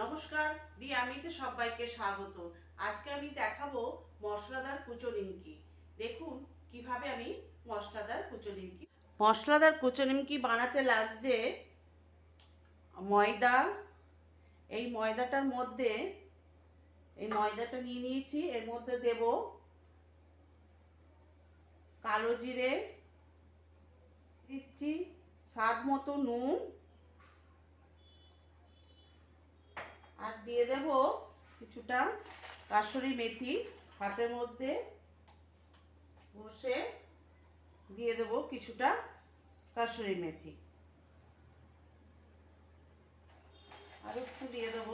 নমস্কার রিয়ামিতে সবাইকে স্বাগত। আজকে আমি দেখাবো মশলাদার কুচো নিমকি। দেখুন কীভাবে আমি মশলাদার কুচো নিমকি মশলাদার কুচো নিমকি বানাতে লাগছে ময়দা। এই ময়দাটার মধ্যে, এই ময়দাটা নিয়ে নিয়েছি। এর মধ্যে দেব কালো জিরে, দিচ্ছি স্বাদ মতো নুন। আর দিয়ে দেব কিছুটা কাসুরি মেথি। হাতের মধ্যে বসে দিয়ে দেব কিছুটা কাসুরি মেথি। আর একটু দিয়ে দেব।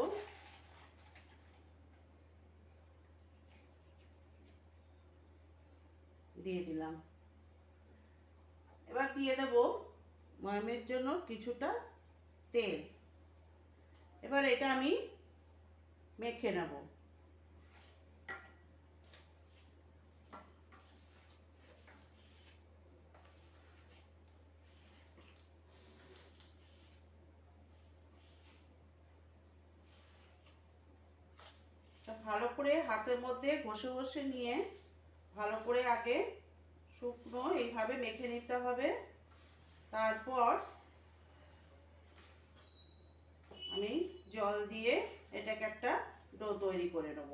দিয়ে দিলাম। এবার দিয়ে দেব ময়মের জন্য কিছুটা তেল। এবার এটা আমি মেখে নেব। ভালো করে হাতের মধ্যে ঘষে ঘষে নিয়ে ভালো করে আগে শুকনো এইভাবে মেখে নিতে হবে। তারপর আমি জল দিয়ে এটাকে একটা ডো তৈরি করে নেব।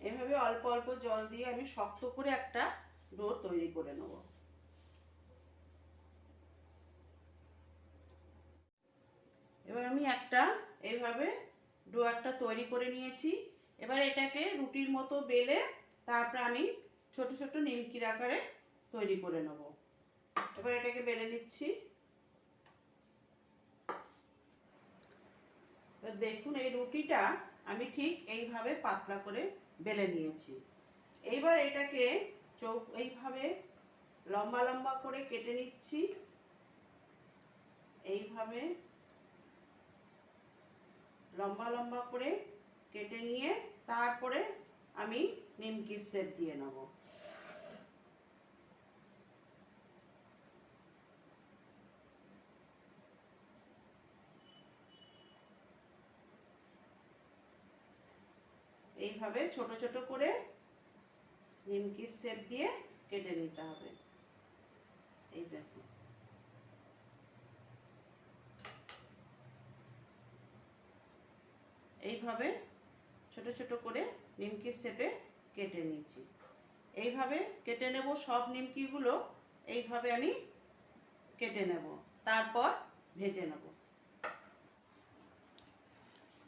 এভাবে অল্প অল্প জল দিয়ে আমি শক্ত করে একটা ডো তৈরি করে নেব। এবার আমি একটা এইভাবে ডো একটা তৈরি করে নিয়েছি। এবার এটাকে রুটির মতো বেলে তারপরে আমি ছোট ছোট নিমকির আকারে তৈরি করে নেব। এবার এটাকে বেলে নিচ্ছি। দেখুন, এই রুটিটা আমি ঠিক এইভাবে পাতলা করে বেলে নিয়েছি। এইবার এটাকে চৌক এইভাবে লম্বা লম্বা করে কেটে নিচ্ছি। এইভাবে লম্বা লম্বা করে কেটে নিয়ে তারপরে আমি নিমকির সেপ দিয়ে নেব। এইভাবে ছোট ছোট করে নিমকির সেপ দিয়ে কেটে নিতে হবে এই দেখুন এইভাবে ছোট ছোট করে নিমকির শেপে কেটে নিয়েছি। এইভাবে কেটে নেব সব নিমকিগুলো, এইভাবে আমি কেটে নেব, তারপর ভেজে নেব।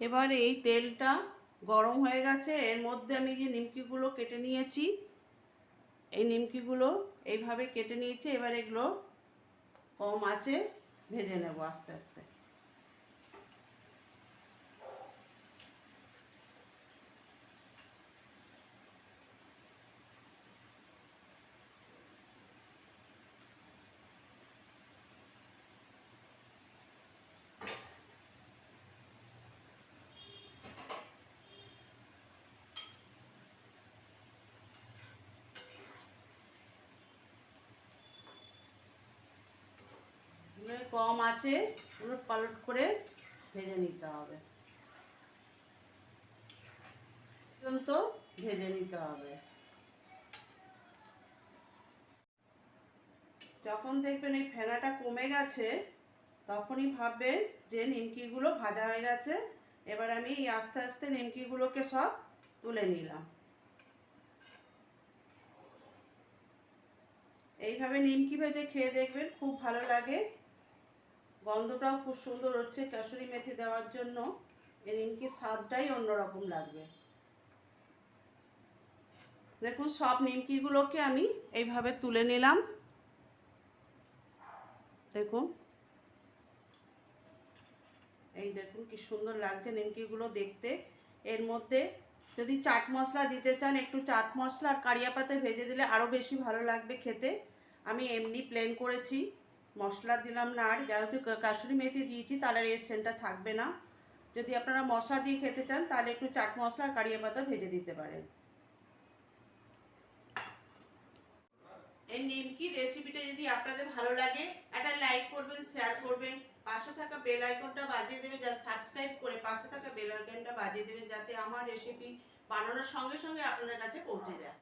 এবার এই তেলটা গরম হয়ে গেছে, এর মধ্যে আমি যে নিমকিগুলো কেটে নিয়েছি, এই নিমকিগুলো এইভাবে কেটে নিয়েছি, এবার এগুলো কম আছে, ভেজে নেব আস্তে আস্তে। কম আছে, পুরো পালট করে ভেজে নিতে হবে। পর্যন্ত ভেজে নিতে হবে। যখন দেখবেন এই ফেনাটা কমে গেছে, তখনই ভাববেন যে নিমকিগুলো ভাজা হয়ে গেছে। এবার আমি এই আস্তে আস্তে নিমকিগুলোকে সব তুলে নিলাম। এইভাবে নিমকি ভেজে খেয়ে দেখবেন খুব ভালো লাগে। গন্ধটাও খুব সুন্দর হচ্ছে। কাসুরি মেথি দেওয়ার জন্য এই নিমকির স্বাদটাই অন্যরকম লাগবে। দেখুন, সব নিমকিগুলোকে আমি এইভাবে তুলে নিলাম। দেখুন। এই দেখুন, কি সুন্দর লাগছে নিমকিগুলো দেখতে। এর মধ্যে যদি চাট মশলা দিতে চান, একটু চাট মশলা আর কারিয়া পাতা ভেজে দিলে আরও বেশি ভালো লাগবে খেতে। আমি এমনি প্লেন করেছি। মশলা দিলাম না, আর যেহেতু কা- কাসুরি মেথি দিয়েছি তাহলে এর সেন্টটা থাকবে না। যদি আপনারা মশলা দিয়ে খেতে চান, তাহলে একটু চাট মশলা আর কারিয়া পাতা ভেজে দিতে পারেন। এই নিমকি রেসিপিটা যদি আপনাদের ভালো লাগে, একটা লাইক করবেন শেয়ার করবেন, পাশে থাকা বেল আইকনটা বাজিয়ে দেবেন যাতে সাবস্ক্রাইব করে পাশে থাকা বেল আইকনটা বাজিয়ে দেবেন, যাতে আমার রেসিপি বানানোর সঙ্গে সঙ্গে আপনাদের কাছে পৌঁছে যায়।